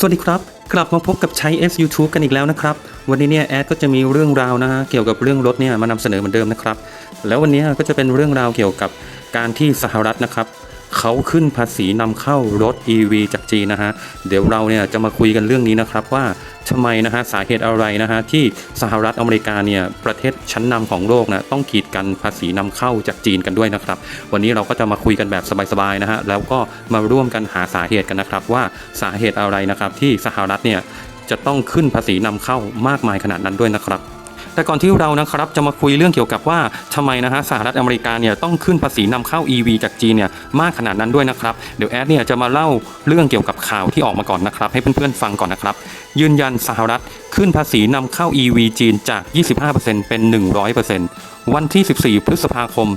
สวัสดีครับ กลับมาพบกับใช้ S YouTube กันอีกแล้วนะครับ วันนี้เนี่ยแอดก็จะมีเรื่องราวนะฮะเกี่ยวกับเรื่องรถเนี่ยมานำเสนอเหมือนเดิมนะครับ แล้ววันนี้ก็จะเป็นเรื่องราวเกี่ยวกับการที่สหรัฐนะครับ เขาขึ้นภาษีนำเข้ารถ EV จากจีนนะฮะ เดี๋ยวเราเนี่ยจะมาคุยกันเรื่องนี้นะครับว่าทำไมนะฮะสาเหตุอะไรนะฮะที่สหรัฐอเมริกาเนี่ยประเทศชั้นนำของโลกนะต้องกีดกันภาษีนำเข้าจากจีนกันด้วยนะครับ วันนี้เราก็จะมาคุยกันแบบสบายๆนะฮะแล้วก็มาร่วมกันหาสาเหตุกันนะครับ ว่าสาเหตุอะไรนะครับที่สหรัฐเนี่ยจะต้องขึ้นภาษีนำเข้ามากมายขนาดนั้นด้วยนะครับ แต่ก่อนที่เรานะครับจะมาคุยเรื่องเกี่ยวกับว่าทำไมนะฮะสหรัฐอเมริกาเนี่ยต้องขึ้นภาษีนำเข้า EV จากจีนเนี่ยมากขนาดนั้นด้วยนะครับเดี๋ยวแอดเนี่ยจะมาเล่าเรื่องเกี่ยวกับข่าวที่ออกมาก่อนนะครับให้เพื่อนๆฟังก่อนนะครับยืนยันสหรัฐขึ้นภาษีนำเข้า EV จีนจาก 25%เป็น 100%วันที่ 14 พฤษภาคม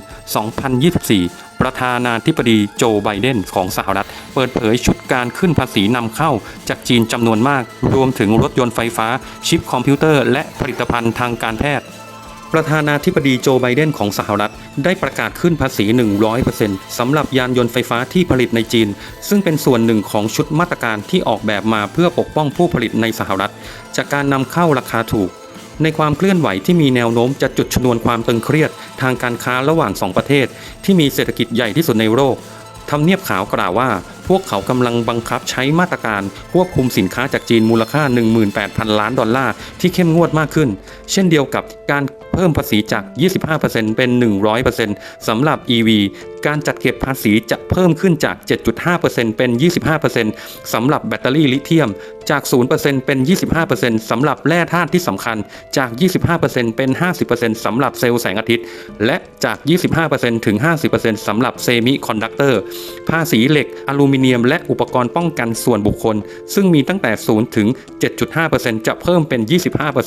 2024 ประธานาธิบดีโจไบเดนของสหรัฐ เปิดเผยชุด การขึ้นภาษีนำเข้าจากจีนจำนวนมาก รวมถึงรถยนต์ไฟฟ้า ชิปคอมพิวเตอร์ และผลิตภัณฑ์ทางการแพทย์ประธานาธิบดีโจไบเดนของสหรัฐ ได้ประกาศขึ้นภาษี 100%สำหรับยานยนต์ไฟฟ้าที่ผลิตในจีน ซึ่งเป็นส่วนหนึ่งของชุดมาตรการที่ออกแบบมาเพื่อปกป้องผู้ผลิตในสหรัฐ จากการนำเข้าราคาถูก ในความเคลื่อนไหวที่มีแนวโน้มจะจุดชนวนความตึงเครียด ทางการค้าระหว่างสองประเทศ ที่มีเศรษฐกิจใหญ่ที่สุดในโลกทำเนียบขาวกล่าวว่าพวกเขากำลังบังคับใช้มาตรการควบคุมสินค้าจากจีนมูลค่า 18,000 ล้านดอลลาร์ที่เข้มงวดมากขึ้น เช่นเดียวกับการเพิ่มภาษีจาก 25%เป็น 100%สำหรับ EV การจัดเก็บภาษีจะเพิ่มขึ้นจาก 7.5%เป็น 25%สำหรับแบตเตอรี่ลิเธียม จาก 0%เป็น 25%สำหรับแร่ธาตุที่สำคัญ จาก 25%เป็น 50%สำหรับเซลล์แสงอาทิตย์ และจาก 25%ถึง 50%สำหรับเซมิคอนดักเตอร์ ภาษีเหล็กอลูมิเนียม และอุปกรณ์ป้องกันส่วนบุคคล ซึ่งมีตั้งแต่ 0 ถึง 7.5%จะเพิ่มเป็น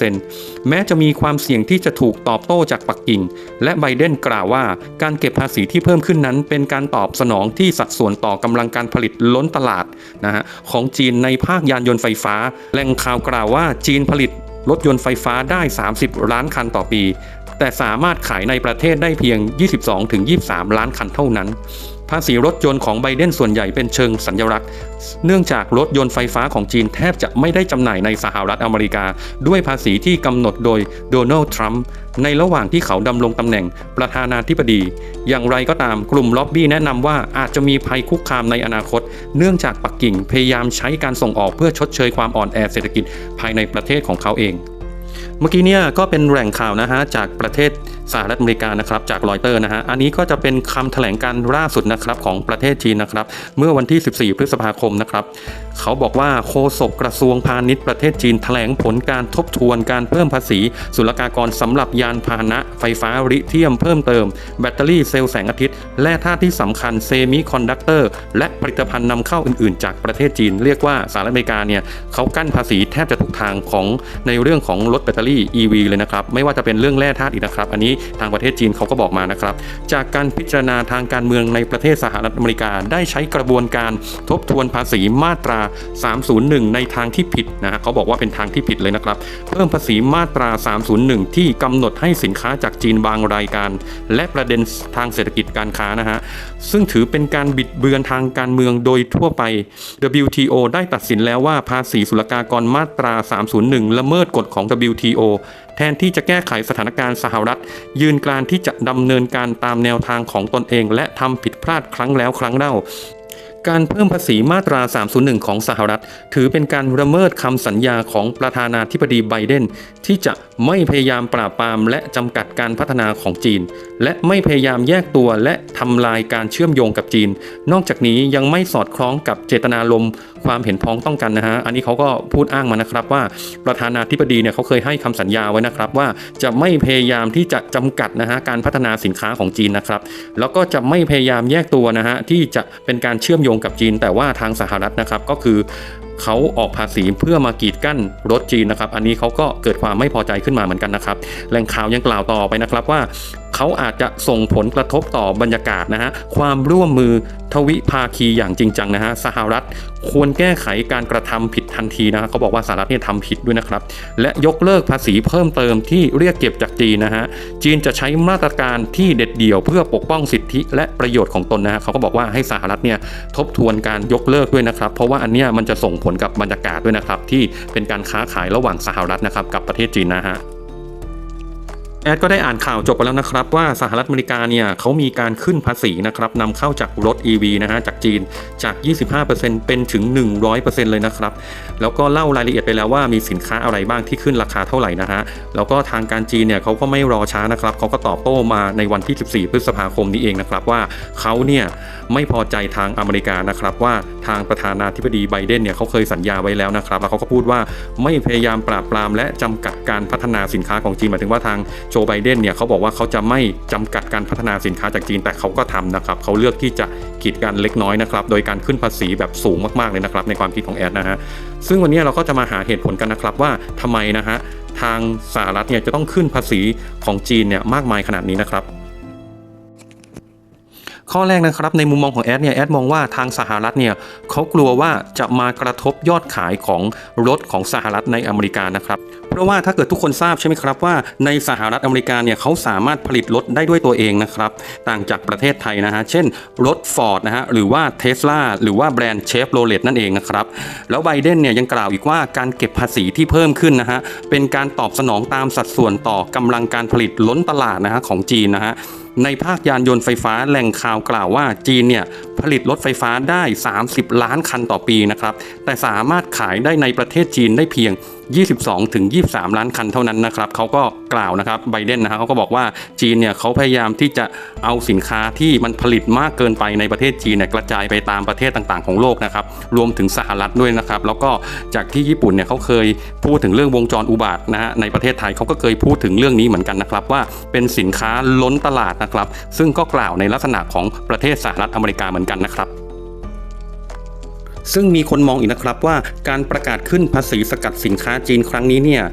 25%แม้จะมีความเสี่ยงที่จะถูกตอบโต้จากปักกิ่ง และไบเดนกล่าวว่า การเก็บภาษีที่เพิ่มขึ้นนั้นเป็นการตอบสนองที่สัดส่วนต่อกำลังการผลิตล้นตลาดนะฮะของจีนในภาคยานยนต์ไฟฟ้าแหล่งข่าวกล่าวว่าจีนผลิตรถยนต์ไฟฟ้าได้ 30 ล้านคันต่อปี แต่สามารถขายในประเทศได้เพียง 22-23 ล้านคันเท่านั้น ภาษีรถยนต์ของไบเดนส่วนใหญ่เป็นเชิงสัญลักษณ์ เนื่องจากรถยนต์ไฟฟ้าของจีนแทบจะไม่ได้จำหน่ายในสหรัฐอเมริกา ด้วยภาษีที่กำหนดโดยโดนัลด์ทรัมป์ในระหว่างที่เขาดำรงตำแหน่งประธานาธิบดี อย่างไรก็ตามกลุ่มล็อบบี้แนะนำว่าอาจจะมีภัยคุกคามในอนาคต เนื่องจากปักกิ่งพยายามใช้การส่งออกเพื่อชดเชยความอ่อนแอเศรษฐกิจภายในประเทศของเขาเอง เมื่อกี้เนี่ยก็เป็นแหล่งข่าวนะฮะจากประเทศ สหรัฐอเมริกานะครับจากรอยเตอร์นะฮะอันนี้ก็จะเป็นคำแถลงการล่าสุดนะครับของประเทศจีนนะครับเมื่อวันที่ 14 พฤษภาคมนะครับเขาบอกว่าโฆษกกระทรวงพาณิชย์ประเทศจีนแถลงผลการทบทวนการเพิ่มภาษี ศุลกากรสำหรับยานพาหนะ ไฟฟ้าลิเธียมเพิ่มเติม แบตเตอรี่เซลล์แสงอาทิตย์ และธาตุที่สำคัญเซมิคอนดักเตอร์และผลิตภัณฑ์นำเข้าอื่นๆ จากประเทศจีน เรียกว่าสหรัฐอเมริกาเนี่ยเขากั้นภาษีแทบจะทุกทางของในเรื่องของรถแบตเตอรี่ EV เลยนะครับไม่ว่าจะเป็นเรื่องแร่ธาตุอีกนะครับอันนี้ทางประเทศจีนเขาก็บอกมานะครับ จากการพิจารณาทางการเมืองในประเทศสหรัฐอเมริกาได้ใช้กระบวนการทบทวนภาษีมาตรา 301 ในทางที่ผิดนะฮะเขาบอกว่าเป็นทางที่ผิดเลยนะครับ เพิ่มภาษีมาตรา 301 ที่กำหนดให้สินค้าจากจีนบางรายการ และประเด็นทางเศรษฐกิจการค้านะฮะซึ่งถือเป็นการบิดเบือนทางการเมืองโดยทั่วไป WTO ได้ตัดสินแล้วว่าภาษีศุลกากรมาตรา 301 ละเมิดกฎของ WTO แทนที่จะแก้ไขสถานการณ์สหรัฐ ยืนกรานที่จะดำเนินการตามแนวทางของตนเอง และทำผิดพลาดครั้งแล้วครั้งเล่า การเพิ่มภาษีมาตรา 301 ของสหรัฐ ถือเป็นการละเมิดคำสัญญาของประธานาธิบดีไบเดน ที่จะไม่พยายามปราบปรามและจำกัดการพัฒนาของจีน และไม่พยายามแยกตัวและทำลายการเชื่อมโยงกับจีน นอกจากนี้ยังไม่สอดคล้องกับเจตนารมณ์ความเห็นพ้องต้องกันนะฮะ อันนี้เขาก็พูดอ้างมานะครับว่าประธานาธิบดีเนี่ยเขาเคยให้คำสัญญาไว้นะครับว่าจะไม่พยายามที่จะจำกัดนะฮะการพัฒนาสินค้าของจีนนะครับ แล้วก็จะไม่พยายามแยกตัวนะฮะที่จะเป็นการเชื่อมโยงกับจีน แต่ว่าทางสหรัฐนะครับก็คือเขาออกภาษีเพื่อมากีดกั้นรถจีนนะครับ อันนี้เขาก็เกิดความไม่พอใจขึ้นมาเหมือนกันนะครับ แหล่งข่าวยังกล่าวต่อไปนะครับว่า เขาอาจจะส่งผลกระทบต่อบรรยากาศนะฮะความร่วมมือทวิภาคีอย่างจริงจังนะฮะสหรัฐควรแก้ไขการกระทำผิดทันทีนะฮะเขาบอกว่าสหรัฐเนี่ยทำผิดด้วยนะครับ และยกเลิกภาษีเพิ่มเติมที่เรียกเก็บจากจีนนะฮะจีนจะใช้มาตรการที่เด็ดเดี่ยว เพื่อปกป้องสิทธิและประโยชน์ของตนนะฮะเขาก็บอกว่าให้สหรัฐเนี่ยทบทวนการยกเลิกด้วยนะครับ เพราะว่าอันเนี้ยมันจะส่งผลกับบรรยากาศด้วยนะครับที่เป็นการค้าขายระหว่างสหรัฐนะครับกับประเทศจีนนะฮะ แอดก็ได้อ่านข่าวจบไปแล้วนะครับ ว่าสหรัฐอเมริกาเนี่ยเขามีการขึ้นภาษีนะครับนำเข้าจากรถ EV นะฮะจากจีนจาก 25%เป็นถึง 100%เลยนะครับ แล้วก็เล่ารายละเอียดไปแล้วว่ามีสินค้าอะไรบ้างที่ขึ้นราคาเท่าไหร่นะฮะแล้วก็ทางการจีนเนี่ยเขาก็ไม่รอช้านะครับเขาก็ตอบโต้มาในวันที่ 14 พฤษภาคมนี้เองนะครับว่าเขาเนี่ยไม่พอใจทางอเมริกานะครับว่าทางประธานาธิบดีไบเดนเนี่ยเขาเคยสัญญาไว้แล้วนะครับแล้วเขาก็พูดว่าไม่พยายามปราบปรามและจำกัดการพัฒนาสินค้าของจีนหมายถึงว่าทางจไบเดนเนี่ยเขาบอกว่าเขาจะไม่จำกัดการพัฒนาสินค้าจากจีนแต่เขาก็ทำนะครับเขาเลือกที่จะกีดกันเล็กน้อยนะครับโดยการขึ้นภาษีแบบสูงมากๆเลยนะครับในความคิดของแอดนะฮะซึ่งวันนี้เราก็จะมาหาเหตุผลกันนะครับว่าทำไมนะฮะทางสหรัฐเนี่ยจะต้องขึ้นภาษีของจีนเนี่ยมากมายขนาดนี้นะครับ ข้อแรกนะครับในมุมมองของแอดเนี่ยแอดมองว่าทางสหรัฐเนี่ยเขากลัวว่าจะมากระทบยอดขายของรถของสหรัฐในอเมริกานะครับเพราะว่าถ้าเกิดทุกคนทราบใช่ไหมครับว่าในสหรัฐอเมริกาเนี่ยเขาสามารถผลิตรถได้ด้วยตัวเองนะครับต่างจากประเทศไทยนะฮะเช่นรถ Ford นะฮะหรือว่า Tesla หรือว่าแบรนด์เชฟโรเลตนั่นเองนะครับแล้วไบเดนเนี่ยยังกล่าวอีกว่าการเก็บภาษีที่เพิ่มขึ้นนะฮะเป็นการตอบสนองตามสัดส่วนต่อกำลังการผลิตล้นตลาดนะฮะของจีนนะฮะ ในภาคยานยนต์ไฟฟ้าแหล่งข่าวกล่าวว่าจีนเนี่ยผลิตรถไฟฟ้าได้ 30 ล้านคันต่อปีนะครับ แต่สามารถขายได้ในประเทศจีนได้เพียง22ถึง23 ล้านคันเท่านั้นนะครับเขาก็กล่าวนะครับไบเดนนะฮะเขาก็บอกว่าจีนเนี่ยเขาพยายามที่จะเอาสินค้าที่มันผลิตมากเกินไปในประเทศจีนเนี่ยกระจายไปตามประเทศต่างๆของโลกนะครับรวมถึงสหรัฐด้วยนะครับแล้วก็จากที่ญี่ปุ่นเนี่ยเขาเคยพูดถึงเรื่องวงจรอุบาทนะฮะในประเทศไทยเขาก็เคยพูดถึงเรื่องนี้เหมือนกันนะครับว่าเป็นสินค้าล้นตลาดนะครับ ซึ่งก็กล่าวในลักษณะของประเทศสหรัฐอเมริกาเหมือนกันนะครับ ซึ่งมีคนมองอีกนะครับว่าการประกาศขึ้นภาษีสกัดสินค้าจีนครั้งนี้เนี่ย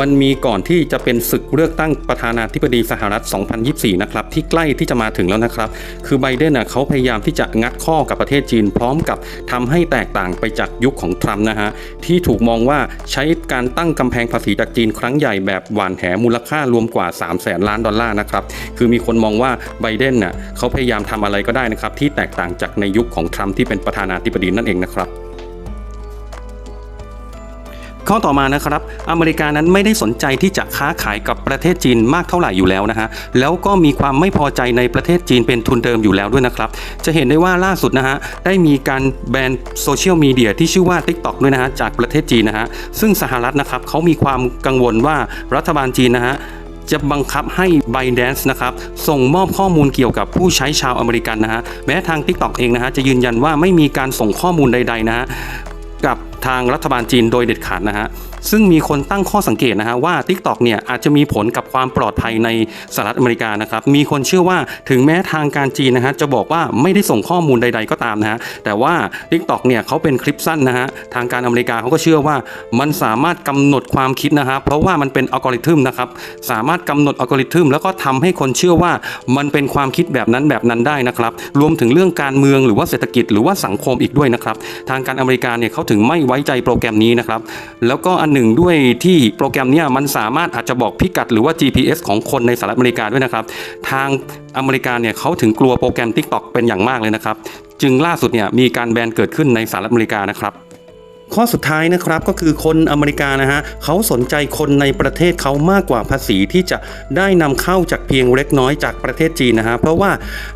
มันมีก่อนที่จะเป็นศึกเลือกตั้งประธานาธิบดีสหรัฐ 2024 นะครับที่ใกล้ที่จะมาถึงแล้วนะครับ คือไบเดนน่ะเขาพยายามที่จะงัดข้อกับประเทศจีนพร้อมกับทำให้แตกต่างไปจากยุคของทรัมป์นะฮะที่ถูกมองว่าใช้การตั้งกำแพงภาษีจากจีนครั้งใหญ่แบบหวานแหมูลค่ารวมกว่า 3 0 0แสนล้านดอลลาร์นะครับคือมีคนมองว่าไบเดนน่ะเขาพยายามทำอะไรก็ได้นะครับที่แตกต่างจากในยุคของทรัมป์ที่เป็นประธานาธิบดีนั่นเองนะครับ ข้อต่อมานะครับ อเมริกานั้นไม่ได้สนใจที่จะค้าขายกับประเทศจีนมากเท่าไหร่อยู่แล้วนะฮะ แล้วก็มีความไม่พอใจในประเทศจีนเป็นทุนเดิมอยู่แล้วด้วยนะครับ จะเห็นได้ว่าล่าสุดนะฮะ ได้มีการแบนโซเชียลมีเดียที่ชื่อว่า TikTok ด้วยนะฮะ จากประเทศจีนนะฮะ ซึ่งสหรัฐนะครับเขามีความกังวลว่ารัฐบาลจีนนะฮะจะบังคับให้ b y d a n c e นะครับส่งมอบข้อมูลเกี่ยวกับผู้ใช้ชาวอเมริกันนะฮะแม้ทาง TikTok เองนะฮะจะยืนยันว่าไม่มีการส่งข้อมูลใดๆนะฮะกับ ทางรัฐบาลจีนโดยเด็ดขาดนะฮะ ซึ่งมีคนตั้งข้อสังเกตนะฮะว่า TikTok เนี่ยอาจจะมีผลกับความปลอดภัยในสหรัฐอเมริกานะครับมีคนเชื่อว่าถึงแม้ทางการจีนนะฮะจะบอกว่าไม่ได้ส่งข้อมูลใด ๆก็ตามนะฮะแต่ว่า TikTok เนี่ยเขาเป็นคลิปสั้นนะฮะทางการอเมริกาเขาก็เชื่อว่ามันสามารถกำหนดความคิดนะฮะเพราะว่ามันเป็นอัลกอริทึมนะครับสามารถกำหนดอัลกอริทึมแล้วก็ทำให้คนเชื่อว่ามันเป็นความคิดแบบนั้นแบบนั้นได้นะครับรวมถึงเรื่องการเมืองหรือว่าเศรษฐกิจหรือว่าสังคมอีกด้วยนะครับทางการอเมริกาเนี่ยเขาถึงไม่ไว้ใจโปรแกรมนี้นะครับแล้วก็อันนึ่งด้วยที่โปรแกรมนี้มันสามารถอาจจะบอกพิกัดหรือว่า GPS ของคนในสหรัฐอเมริกาด้วยนะครับ ทางอเมริกาเนี่ยเขาถึงกลัวโปรแกรม TikTok เป็นอย่างมากเลยนะครับ จึงล่าสุดเนี่ยมีการแบนเกิดขึ้นในสหรัฐอเมริกานะครับ ข้อสุดท้ายนะครับก็คือคนอเมริกานะฮะเขาสนใจคนในประเทศเขามากกว่าภาษีที่จะได้นำเข้าจากเพียงเล็กน้อยจากประเทศจีนนะฮะเพราะว่า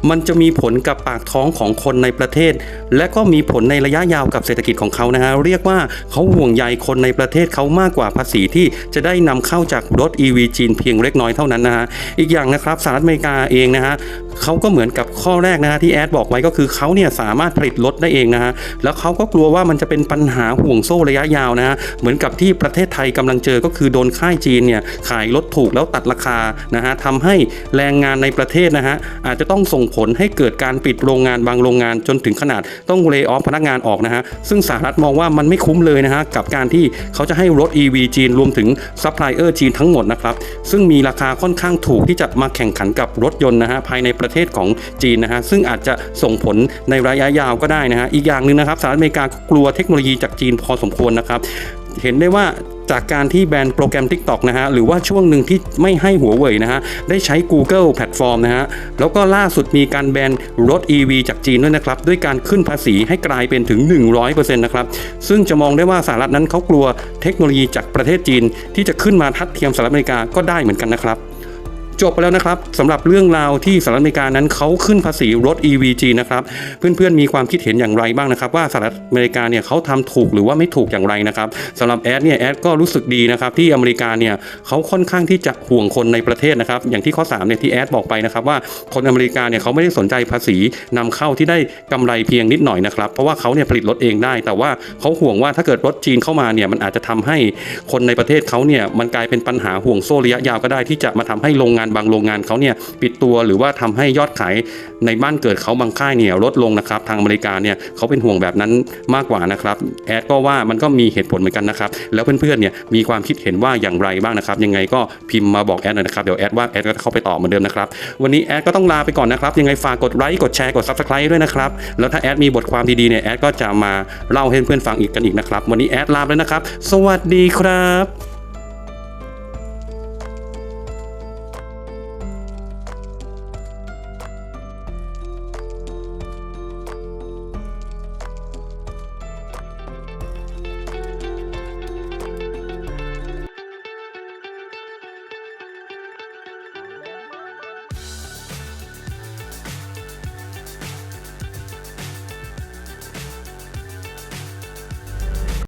มันจะมีผลกับปากท้องของคนในประเทศ และก็มีผลในระยะยาวกับเศรษฐกิจของเขานะฮะเรียกว่าเขาห่วงใยคนในประเทศเขามากกว่าภาษีที่จะได้นำเข้าจากรถ EV จีนเพียงเล็กน้อยเท่านั้นนะฮะอีกอย่างนะครับสหรัฐอเมริกาเองนะฮะ เขาก็เหมือนกับข้อแรกนะฮะที่แอดบอกไว้ก็คือเขาเนี่ยสามารถผลิตรถได้เองนะฮะแล้วเขาก็กลัวว่ามันจะเป็นปัญหาห่วงโซ่ระยะยาวนะฮะเหมือนกับที่ประเทศไทยกำลังเจอก็คือโดนค่ายจีนเนี่ยขายรถถูกแล้วตัดราคานะฮะทำให้แรงงานในประเทศนะฮะอาจจะต้องส่งผลให้เกิดการปิดโรงงานบางโรงงานจนถึงขนาดต้องเล y o อ f พนักงานออกนะฮะซึ่งสหรัฐมองว่ามันไม่คุ้มเลยนะฮะกับการที่เขาจะให้รถ EV จีนรวมถึงซัพพลายเออร์จีนทั้งหมดนะครับซึ่งมีราคาค่อนข้างถูกที่จะมาแข่งขันกับรถยนต์นะฮะภายในประเทศของจีนนะฮะซึ่งอาจจะส่งผลในระยะยาวก็ได้นะฮะอีกอย่างหนึ่งนะครับสหรัฐอเมริกากลัวเทคโนโลยีจากจีนพอสมควรนะครับ เห็นได้ว่าจากการที่แบนโปรแกรม TikTok นะฮะหรือว่าช่วงหนึ่งที่ไม่ให้หัวเว่ยนะฮะได้ใช้ Google แพลตฟอร์มนะฮะแล้วก็ล่าสุดมีการแบนรถ EV จากจีนด้วยนะครับ ด้วยการขึ้นภาษีให้กลายเป็นถึง 100%นะครับ ซึ่งจะมองได้ว่าสหรัฐนั้นเขากลัวเทคโนโลยีจากประเทศจีน ที่จะขึ้นมาทัดเทียมสหรัฐอเมริกาก็ได้เหมือนกันนะครับ จบไปแล้วนะครับสำหรับเรื่องราวที่สหรัฐอเมริกานั้นเขาขึ้นภาษีรถ EVG นะครับเพื่อนๆมีความคิดเห็นอย่างไรบ้างนะครับ ว่าสหรัฐอเมริกาเนี่ยเขาทำถูกหรือว่าไม่ถูกอย่างไรนะครับสำหรับแอดเนี่ยแอดก็รู้สึกดีนะครับที่อเมริกาเนี่ยเขาค่อนข้างที่จะห่วงคนในประเทศนะครับอย่างที่ข้อ3เนี่ยที่แอดบอกไปนะครับว่าคนอเมริกาเนี่ยเขาไม่ได้สนใจภาษีนำเข้าที่ได้กำไรเพียงนิดหน่อยนะครับเพราะว่าเขาเนี่ยผลิตรถเองได้ แต่ว่าเขาห่วงว่าถ้าเกิดรถจีนเข้ามาเนี่ยมันอาจจะทำให้คนในประเทศเขาเนี่ยมันกลายเป็นปัญหาห่วงโซ่ระยะยาวก็ได้ที่จะมาทำให้โรงงานบางโรงงานเขาเนี่ยปิดตัวหรือว่าทำให้ยอดขายในบ้านเกิดเขาบางค่ายเนี่ยลดลงนะครับ ทางอเมริกาเนี่ยเขาเป็นห่วงแบบนั้นมากกว่านะครับแอดก็ว่ามันก็มีเหตุผลเหมือนกันนะครับ แล้วเพื่อนๆเนี่ยมีความคิดเห็นว่าอย่างไรบ้างนะครับ ยังไงก็พิมพ์มาบอกแอดหน่อยนะครับเดี๋ยวแอดว่าแอดก็เข้าไปตอบเหมือนเดิมนะครับ วันนี้แอดก็ต้องลาไปก่อนนะครับ ยังไงฝากกดไลค์กดแชร์กด subscribe ด้วยนะครับ แล้วถ้าแอดมีบทความดีๆเนี่ยแอดก็จะมาเล่าให้เพื่อนๆฟังอีกกันอีกนะครับ วันนี้แอดลาไปแล้วนะครับ สวัสดีครับ